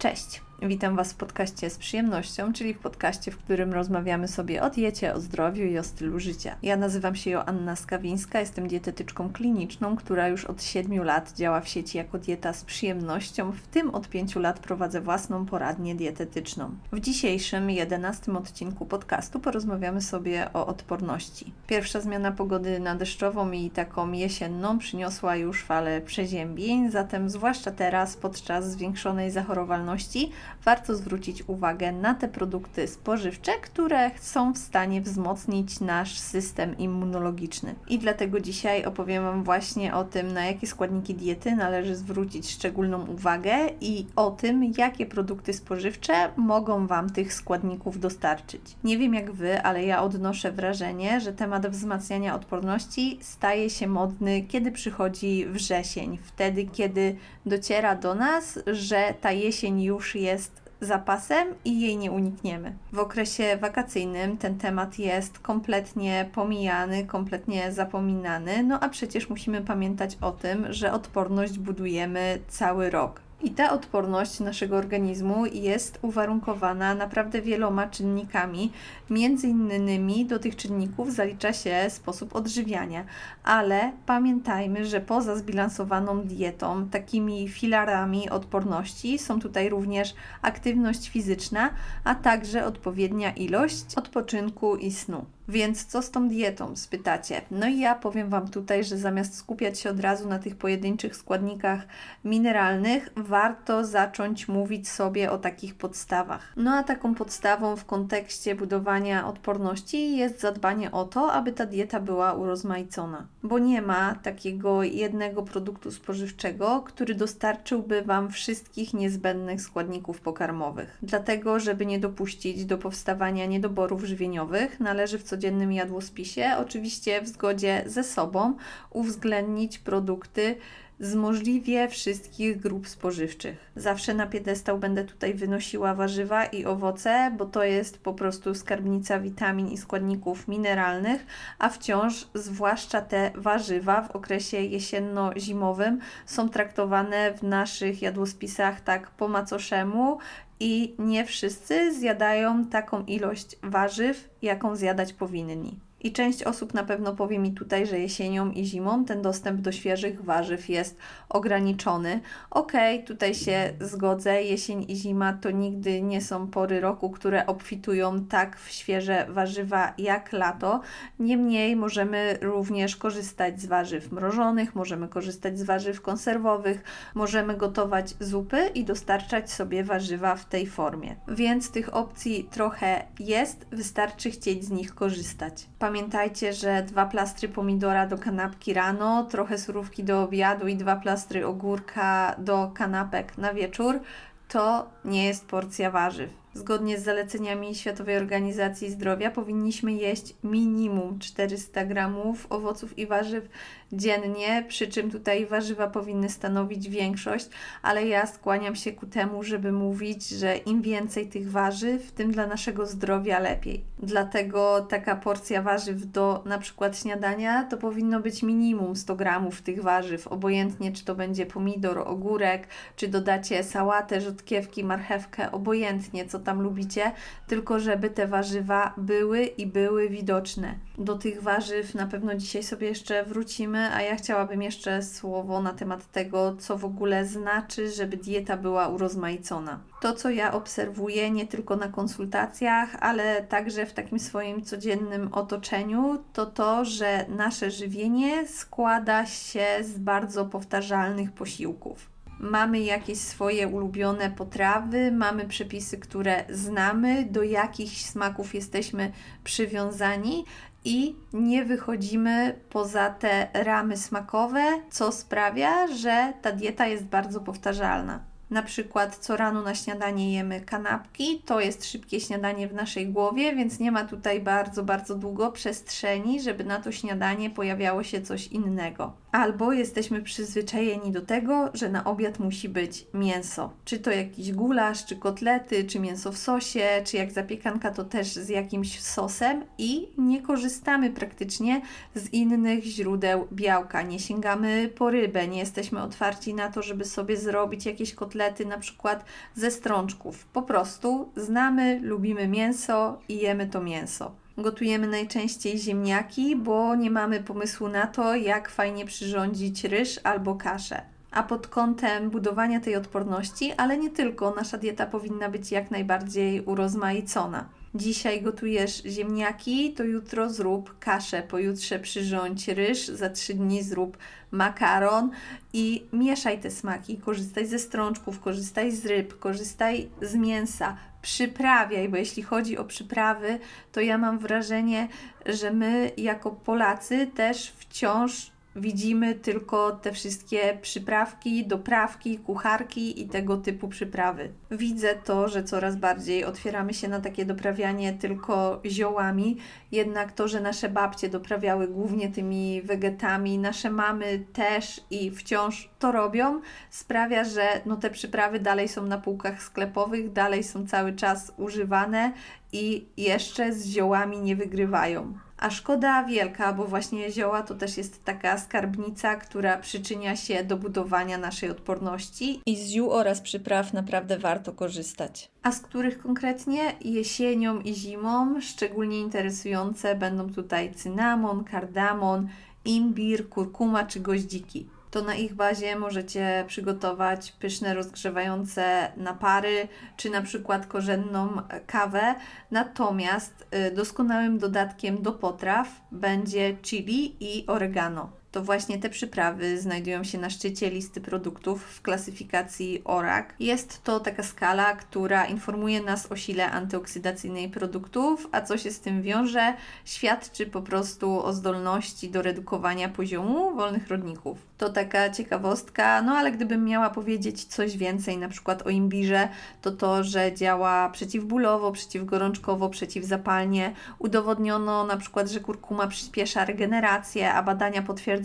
Cześć! Witam Was w podcaście z przyjemnością, czyli w podcaście, w którym rozmawiamy sobie o diecie, o zdrowiu i o stylu życia. Ja nazywam się Joanna Skawińska, jestem dietetyczką kliniczną, która już od 7 lat działa w sieci jako dieta z przyjemnością, w tym od 5 lat prowadzę własną poradnię dietetyczną. W dzisiejszym 11 odcinku podcastu porozmawiamy sobie o odporności. Pierwsza zmiana pogody na deszczową i taką jesienną przyniosła już falę przeziębień, zatem zwłaszcza teraz podczas zwiększonej zachorowalności warto zwrócić uwagę na te produkty spożywcze, które są w stanie wzmocnić nasz system immunologiczny. I dlatego dzisiaj opowiem Wam właśnie o tym, na jakie składniki diety należy zwrócić szczególną uwagę i o tym, jakie produkty spożywcze mogą Wam tych składników dostarczyć. Nie wiem jak Wy, ale ja odnoszę wrażenie, że temat wzmacniania odporności staje się modny, kiedy przychodzi wrzesień, wtedy, kiedy dociera do nas, że ta jesień już jest zapasem i jej nie unikniemy. W okresie wakacyjnym ten temat jest kompletnie pomijany, kompletnie zapominany, no a przecież musimy pamiętać o tym, że odporność budujemy cały rok. I ta odporność naszego organizmu jest uwarunkowana naprawdę wieloma czynnikami. Między innymi do tych czynników zalicza się sposób odżywiania, ale pamiętajmy, że poza zbilansowaną dietą, takimi filarami odporności są tutaj również aktywność fizyczna, a także odpowiednia ilość odpoczynku i snu. Więc co z tą dietą, spytacie? No i ja powiem Wam tutaj, że zamiast skupiać się od razu na tych pojedynczych składnikach mineralnych, warto zacząć mówić sobie o takich podstawach. No a taką podstawą w kontekście budowania odporności jest zadbanie o to, aby ta dieta była urozmaicona, bo nie ma takiego jednego produktu spożywczego, który dostarczyłby Wam wszystkich niezbędnych składników pokarmowych. Dlatego, żeby nie dopuścić do powstawania niedoborów żywieniowych, należy w codziennym jadłospisie, oczywiście w zgodzie ze sobą, uwzględnić produkty z możliwie wszystkich grup spożywczych. Zawsze na piedestał będę tutaj wynosiła warzywa i owoce, bo to jest po prostu skarbnica witamin i składników mineralnych, a wciąż zwłaszcza te warzywa w okresie jesienno-zimowym są traktowane w naszych jadłospisach tak po macoszemu i nie wszyscy zjadają taką ilość warzyw, jaką zjadać powinni. I część osób na pewno powie mi tutaj, że jesienią i zimą ten dostęp do świeżych warzyw jest ograniczony. Okej, okay, tutaj się zgodzę. Jesień i zima to nigdy nie są pory roku, które obfitują tak w świeże warzywa jak lato. Niemniej możemy również korzystać z warzyw mrożonych, możemy korzystać z warzyw konserwowych, możemy gotować zupy i dostarczać sobie warzywa w tej formie. Więc tych opcji trochę jest, wystarczy chcieć z nich korzystać. Pamiętajcie, że dwa plastry pomidora do kanapki rano, trochę surówki do obiadu i dwa plastry ogórka do kanapek na wieczór to nie jest porcja warzyw. Zgodnie z zaleceniami Światowej Organizacji Zdrowia powinniśmy jeść minimum 400 gramów owoców i warzyw dziennie, przy czym tutaj warzywa powinny stanowić większość, ale ja skłaniam się ku temu, żeby mówić, że im więcej tych warzyw, tym dla naszego zdrowia lepiej. Dlatego taka porcja warzyw do na przykład śniadania to powinno być minimum 100 gramów tych warzyw, obojętnie czy to będzie pomidor, ogórek, czy dodacie sałatę, rzodkiewki, marchewkę, obojętnie co tam lubicie, tylko żeby te warzywa były i były widoczne. Do tych warzyw na pewno dzisiaj sobie jeszcze wrócimy, a ja chciałabym jeszcze słowo na temat tego, co w ogóle znaczy, żeby dieta była urozmaicona. To, co ja obserwuję nie tylko na konsultacjach, ale także w takim swoim codziennym otoczeniu, to to, że nasze żywienie składa się z bardzo powtarzalnych posiłków mamy jakieś swoje ulubione potrawy, mamy przepisy, które znamy, do jakich smaków jesteśmy przywiązani i nie wychodzimy poza te ramy smakowe, co sprawia, że ta dieta jest bardzo powtarzalna. Na przykład co rano na śniadanie jemy kanapki, to jest szybkie śniadanie w naszej głowie, więc nie ma tutaj bardzo, bardzo długo przestrzeni, żeby na to śniadanie pojawiało się coś innego. Albo jesteśmy przyzwyczajeni do tego, że na obiad musi być mięso. Czy to jakiś gulasz, czy kotlety, czy mięso w sosie, czy jak zapiekanka, to też z jakimś sosem i nie korzystamy praktycznie z innych źródeł białka. Nie sięgamy po rybę, nie jesteśmy otwarci na to, żeby sobie zrobić jakieś kotlety, na przykład ze strączków. Po prostu znamy, lubimy mięso i jemy to mięso. Gotujemy najczęściej ziemniaki, bo nie mamy pomysłu na to, jak fajnie przyrządzić ryż albo kaszę. A pod kątem budowania tej odporności, ale nie tylko, nasza dieta powinna być jak najbardziej urozmaicona. Dzisiaj gotujesz ziemniaki, to jutro zrób kaszę, pojutrze przyrządź ryż, za trzy dni zrób makaron i mieszaj te smaki. Korzystaj ze strączków, korzystaj z ryb, korzystaj z mięsa, przyprawiaj, bo jeśli chodzi o przyprawy, to ja mam wrażenie, że my jako Polacy też wciąż widzimy tylko te wszystkie przyprawki, doprawki, kucharki i tego typu przyprawy. Widzę to, że coraz bardziej otwieramy się na takie doprawianie tylko ziołami, jednak to, że nasze babcie doprawiały głównie tymi wegetami, nasze mamy też i wciąż to robią, sprawia, że no te przyprawy dalej są na półkach sklepowych, dalej są cały czas używane i jeszcze z ziołami nie wygrywają. A szkoda wielka, bo właśnie zioła to też jest taka skarbnica, która przyczynia się do budowania naszej odporności. I z ziół oraz przypraw naprawdę warto korzystać. A z których konkretnie jesienią i zimą szczególnie interesujące będą tutaj cynamon, kardamon, imbir, kurkuma czy goździki to na ich bazie możecie przygotować pyszne, rozgrzewające napary, czy na przykład korzenną kawę. Natomiast y, doskonałym dodatkiem do potraw będzie chili i oregano to właśnie te przyprawy znajdują się na szczycie listy produktów w klasyfikacji ORAC. Jest to taka skala, która informuje nas o sile antyoksydacyjnej produktów, a co się z tym wiąże, świadczy po prostu o zdolności do redukowania poziomu wolnych rodników. To taka ciekawostka, no ale gdybym miała powiedzieć coś więcej, na przykład o imbirze, to to, że działa przeciwbólowo, przeciwgorączkowo, przeciwzapalnie. Udowodniono na przykład, że kurkuma przyspiesza regenerację, a badania potwierdzają,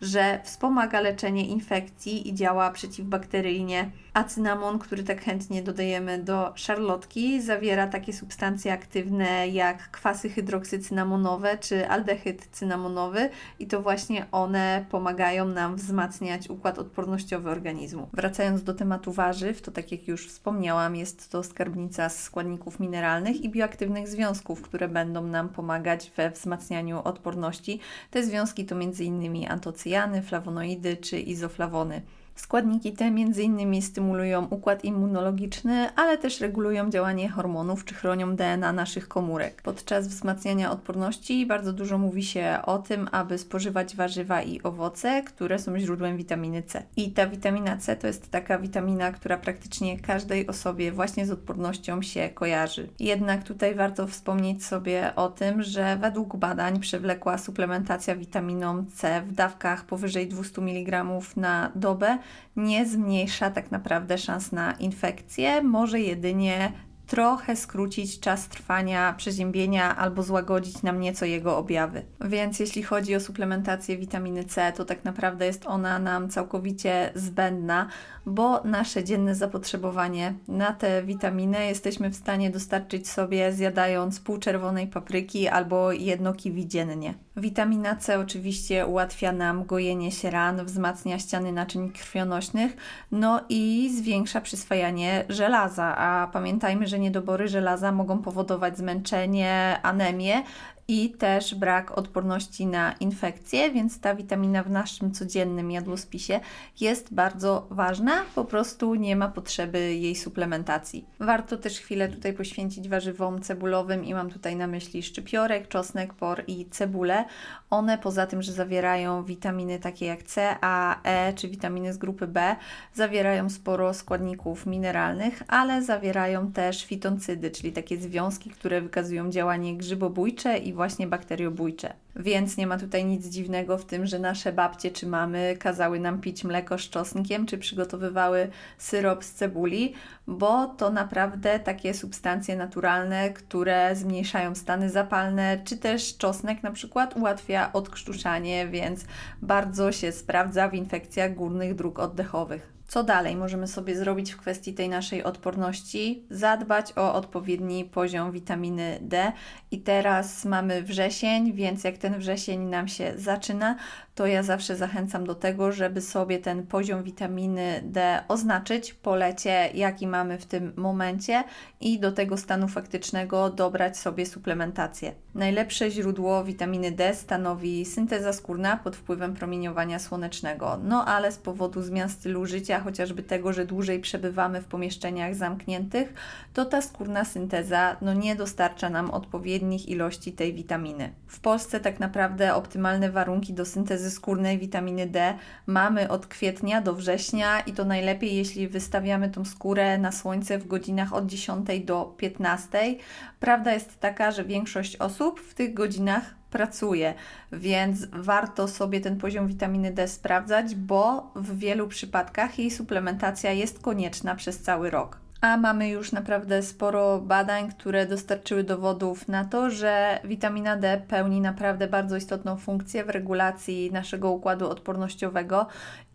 że wspomaga leczenie infekcji i działa przeciwbakteryjnie. A cynamon, który tak chętnie dodajemy do szarlotki, zawiera takie substancje aktywne jak kwasy hydroksycynamonowe czy aldehyd cynamonowy i to właśnie one pomagają nam wzmacniać układ odpornościowy organizmu. Wracając do tematu warzyw, to tak jak już wspomniałam, jest to skarbnica z składników mineralnych i bioaktywnych związków, które będą nam pomagać we wzmacnianiu odporności. Te związki to m.in m.in. antocyjany, flawonoidy czy izoflawony. Składniki te m.in. stymulują układ immunologiczny, ale też regulują działanie hormonów czy chronią DNA naszych komórek. Podczas wzmacniania odporności bardzo dużo mówi się o tym, aby spożywać warzywa i owoce, które są źródłem witaminy C. I ta witamina C to jest taka witamina, która praktycznie każdej osobie właśnie z odpornością się kojarzy. Jednak tutaj warto wspomnieć sobie o tym, że według badań przewlekła suplementacja witaminą C w dawkach powyżej 200 mg na dobę nie zmniejsza tak naprawdę szans na infekcję, może jedynie trochę skrócić czas trwania przeziębienia albo złagodzić nam nieco jego objawy. Więc jeśli chodzi o suplementację witaminy C, to tak naprawdę jest ona nam całkowicie zbędna, bo nasze dzienne zapotrzebowanie na te witaminy jesteśmy w stanie dostarczyć sobie zjadając pół czerwonej papryki albo jedno kiwi dziennie. Witamina C oczywiście ułatwia nam gojenie się ran, wzmacnia ściany naczyń krwionośnych, no i zwiększa przyswajanie żelaza, a pamiętajmy, że niedobory żelaza mogą powodować zmęczenie, anemię, i też brak odporności na infekcje, więc ta witamina w naszym codziennym jadłospisie jest bardzo ważna, po prostu nie ma potrzeby jej suplementacji. Warto też chwilę tutaj poświęcić warzywom cebulowym i mam tutaj na myśli szczypiorek, czosnek, por i cebulę. One poza tym, że zawierają witaminy takie jak C, A, E czy witaminy z grupy B, zawierają sporo składników mineralnych, ale zawierają też fitoncydy, czyli takie związki, które wykazują działanie grzybobójcze i właśnie bakteriobójcze. Więc nie ma tutaj nic dziwnego w tym, że nasze babcie czy mamy kazały nam pić mleko z czosnkiem, czy przygotowywały syrop z cebuli, bo to naprawdę takie substancje naturalne, które zmniejszają stany zapalne, czy też czosnek na przykład ułatwia odkrztuszanie, więc bardzo się sprawdza w infekcjach górnych dróg oddechowych. Co dalej możemy sobie zrobić w kwestii tej naszej odporności? Zadbać o odpowiedni poziom witaminy D. I teraz mamy wrzesień, więc jak ten wrzesień nam się zaczyna, to ja zawsze zachęcam do tego, żeby sobie ten poziom witaminy D oznaczyć po lecie, jaki mamy w tym momencie i do tego stanu faktycznego dobrać sobie suplementację. Najlepsze źródło witaminy D stanowi synteza skórna pod wpływem promieniowania słonecznego. No ale z powodu zmian stylu życia, chociażby tego, że dłużej przebywamy w pomieszczeniach zamkniętych, to ta skórna synteza no, nie dostarcza nam odpowiednich ilości tej witaminy. W Polsce tak naprawdę optymalne warunki do syntezy skórnej witaminy D mamy od kwietnia do września i to najlepiej, jeśli wystawiamy tą skórę na słońce w godzinach od 10 do 15. Prawda jest taka, że większość osób w tych godzinach pracuje, więc warto sobie ten poziom witaminy D sprawdzać, bo w wielu przypadkach jej suplementacja jest konieczna przez cały rok a mamy już naprawdę sporo badań, które dostarczyły dowodów na to, że witamina D pełni naprawdę bardzo istotną funkcję w regulacji naszego układu odpornościowego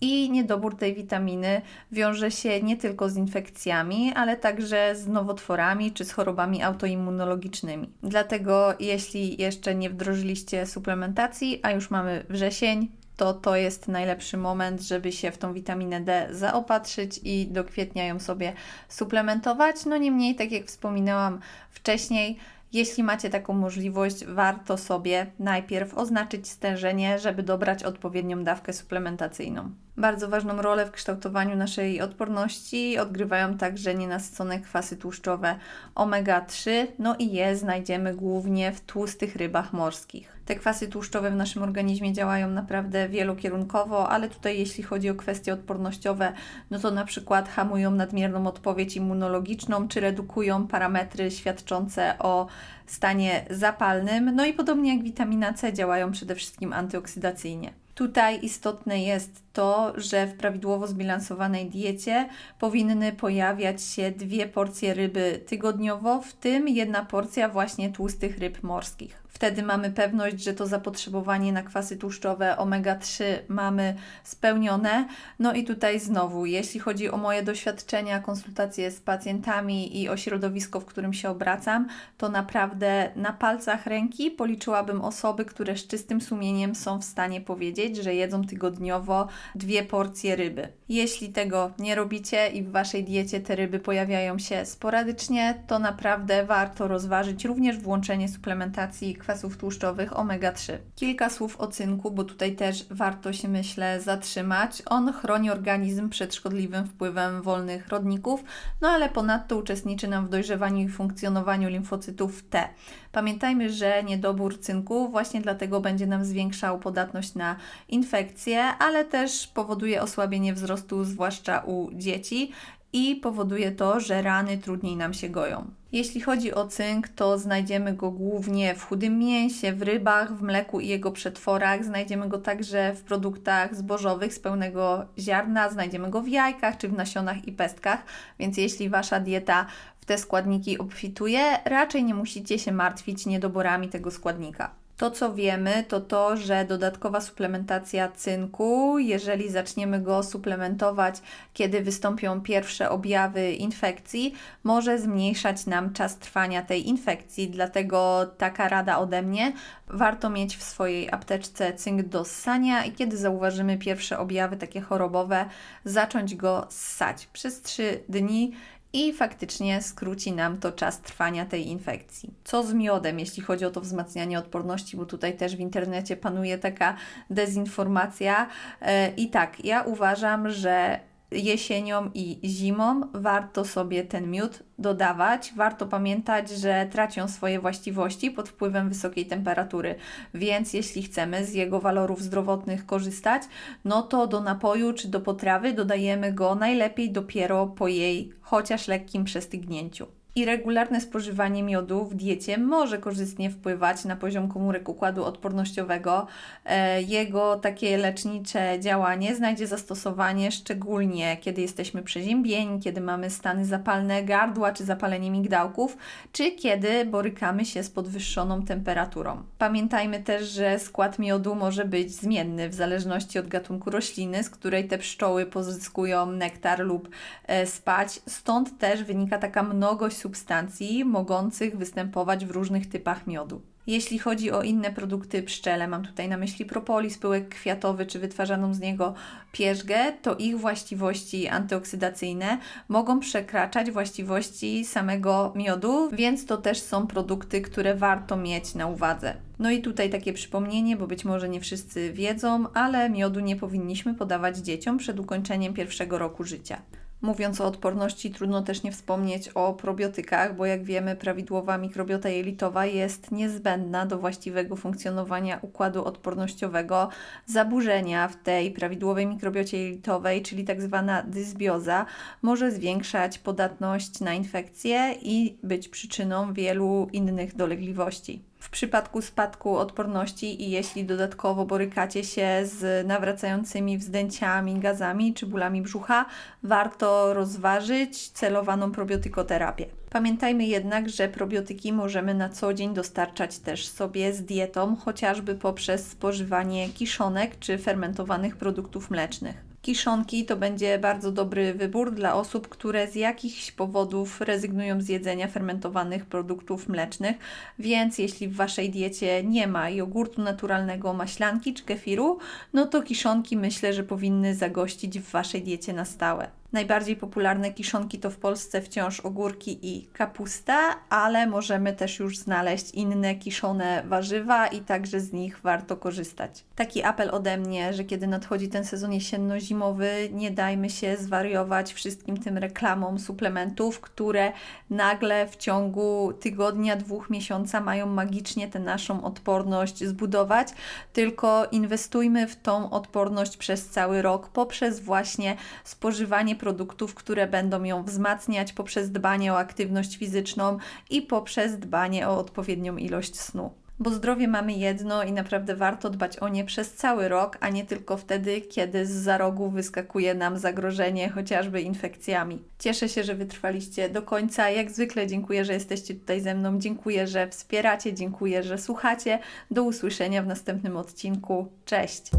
i niedobór tej witaminy wiąże się nie tylko z infekcjami, ale także z nowotworami czy z chorobami autoimmunologicznymi. Dlatego, jeśli jeszcze nie wdrożyliście suplementacji, a już mamy wrzesień, to to jest najlepszy moment, żeby się w tą witaminę D zaopatrzyć i do kwietnia ją sobie suplementować. No niemniej, tak jak wspominałam wcześniej, jeśli macie taką możliwość, warto sobie najpierw oznaczyć stężenie, żeby dobrać odpowiednią dawkę suplementacyjną. Bardzo ważną rolę w kształtowaniu naszej odporności odgrywają także nienasycone kwasy tłuszczowe omega-3, no i je znajdziemy głównie w tłustych rybach morskich. Te kwasy tłuszczowe w naszym organizmie działają naprawdę wielokierunkowo, ale tutaj jeśli chodzi o kwestie odpornościowe, no to na przykład hamują nadmierną odpowiedź immunologiczną, czy redukują parametry świadczące o stanie zapalnym, no i podobnie jak witamina C działają przede wszystkim antyoksydacyjnie. Tutaj istotne jest to, że w prawidłowo zbilansowanej diecie powinny pojawiać się dwie porcje ryby tygodniowo, w tym jedna porcja właśnie tłustych ryb morskich. Wtedy mamy pewność, że to zapotrzebowanie na kwasy tłuszczowe omega-3 mamy spełnione. No i tutaj znowu, jeśli chodzi o moje doświadczenia, konsultacje z pacjentami i o środowisko, w którym się obracam, to naprawdę na palcach ręki policzyłabym osoby, które z czystym sumieniem są w stanie powiedzieć, że jedzą tygodniowo dwie porcje ryby. Jeśli tego nie robicie i w Waszej diecie te ryby pojawiają się sporadycznie, to naprawdę warto rozważyć również włączenie suplementacji kwasów tłuszczowych omega-3. Kilka słów o cynku, bo tutaj też warto się myślę zatrzymać. On chroni organizm przed szkodliwym wpływem wolnych rodników, no ale ponadto uczestniczy nam w dojrzewaniu i funkcjonowaniu limfocytów T. Pamiętajmy, że niedobór cynku właśnie dlatego będzie nam zwiększał podatność na infekcje, ale też powoduje osłabienie wzrostu, zwłaszcza u dzieci i powoduje to, że rany trudniej nam się goją. Jeśli chodzi o cynk, to znajdziemy go głównie w chudym mięsie, w rybach, w mleku i jego przetworach. Znajdziemy go także w produktach zbożowych z pełnego ziarna, znajdziemy go w jajkach czy w nasionach i pestkach, więc jeśli Wasza dieta w te składniki obfituje, raczej nie musicie się martwić niedoborami tego składnika. To, co wiemy, to to, że dodatkowa suplementacja cynku, jeżeli zaczniemy go suplementować, kiedy wystąpią pierwsze objawy infekcji, może zmniejszać nam czas trwania tej infekcji. Dlatego taka rada ode mnie: warto mieć w swojej apteczce cynk do ssania i kiedy zauważymy pierwsze objawy takie chorobowe, zacząć go ssać przez 3 dni i faktycznie skróci nam to czas trwania tej infekcji. Co z miodem, jeśli chodzi o to wzmacnianie odporności, bo tutaj też w internecie panuje taka dezinformacja. E, I tak, ja uważam, że jesienią i zimą warto sobie ten miód dodawać. Warto pamiętać, że tracią swoje właściwości pod wpływem wysokiej temperatury, więc jeśli chcemy z jego walorów zdrowotnych korzystać, no to do napoju czy do potrawy dodajemy go najlepiej dopiero po jej chociaż lekkim przestygnięciu. I regularne spożywanie miodu w diecie może korzystnie wpływać na poziom komórek układu odpornościowego. E, Jego takie lecznicze działanie znajdzie zastosowanie szczególnie kiedy jesteśmy przeziębieni, kiedy mamy stany zapalne gardła czy zapalenie migdałków, czy kiedy borykamy się z podwyższoną temperaturą. Pamiętajmy też, że skład miodu może być zmienny w zależności od gatunku rośliny, z której te pszczoły pozyskują nektar lub e, spać. Stąd też wynika taka mnogość substancji mogących występować w różnych typach miodu. Jeśli chodzi o inne produkty pszczele, mam tutaj na myśli propolis, pyłek kwiatowy czy wytwarzaną z niego pierzgę, to ich właściwości antyoksydacyjne mogą przekraczać właściwości samego miodu, więc to też są produkty, które warto mieć na uwadze. No i tutaj takie przypomnienie, bo być może nie wszyscy wiedzą, ale miodu nie powinniśmy podawać dzieciom przed ukończeniem pierwszego roku życia. Mówiąc o odporności, trudno też nie wspomnieć o probiotykach, bo jak wiemy, prawidłowa mikrobiota jelitowa jest niezbędna do właściwego funkcjonowania układu odpornościowego. Zaburzenia w tej prawidłowej mikrobiocie jelitowej, czyli tak zwana dysbioza, może zwiększać podatność na infekcje i być przyczyną wielu innych dolegliwości. W przypadku spadku odporności i jeśli dodatkowo borykacie się z nawracającymi wzdęciami, gazami czy bólami brzucha, warto rozważyć celowaną probiotykoterapię. Pamiętajmy jednak, że probiotyki możemy na co dzień dostarczać też sobie z dietą, chociażby poprzez spożywanie kiszonek czy fermentowanych produktów mlecznych. Kiszonki to będzie bardzo dobry wybór dla osób, które z jakichś powodów rezygnują z jedzenia fermentowanych produktów mlecznych, więc jeśli w Waszej diecie nie ma jogurtu naturalnego, maślanki czy kefiru, no to kiszonki myślę, że powinny zagościć w Waszej diecie na stałe. Najbardziej popularne kiszonki to w Polsce wciąż ogórki i kapusta, ale możemy też już znaleźć inne kiszone warzywa i także z nich warto korzystać. Taki apel ode mnie, że kiedy nadchodzi ten sezon jesienno-zimowy, nie dajmy się zwariować wszystkim tym reklamom suplementów, które nagle w ciągu tygodnia, dwóch miesiąca mają magicznie tę naszą odporność zbudować, tylko inwestujmy w tą odporność przez cały rok poprzez właśnie spożywanie produktów, które będą ją wzmacniać poprzez dbanie o aktywność fizyczną i poprzez dbanie o odpowiednią ilość snu. Bo zdrowie mamy jedno i naprawdę warto dbać o nie przez cały rok, a nie tylko wtedy, kiedy z za rogu wyskakuje nam zagrożenie chociażby infekcjami. Cieszę się, że wytrwaliście do końca. Jak zwykle dziękuję, że jesteście tutaj ze mną. Dziękuję, że wspieracie, dziękuję, że słuchacie. Do usłyszenia w następnym odcinku. Cześć!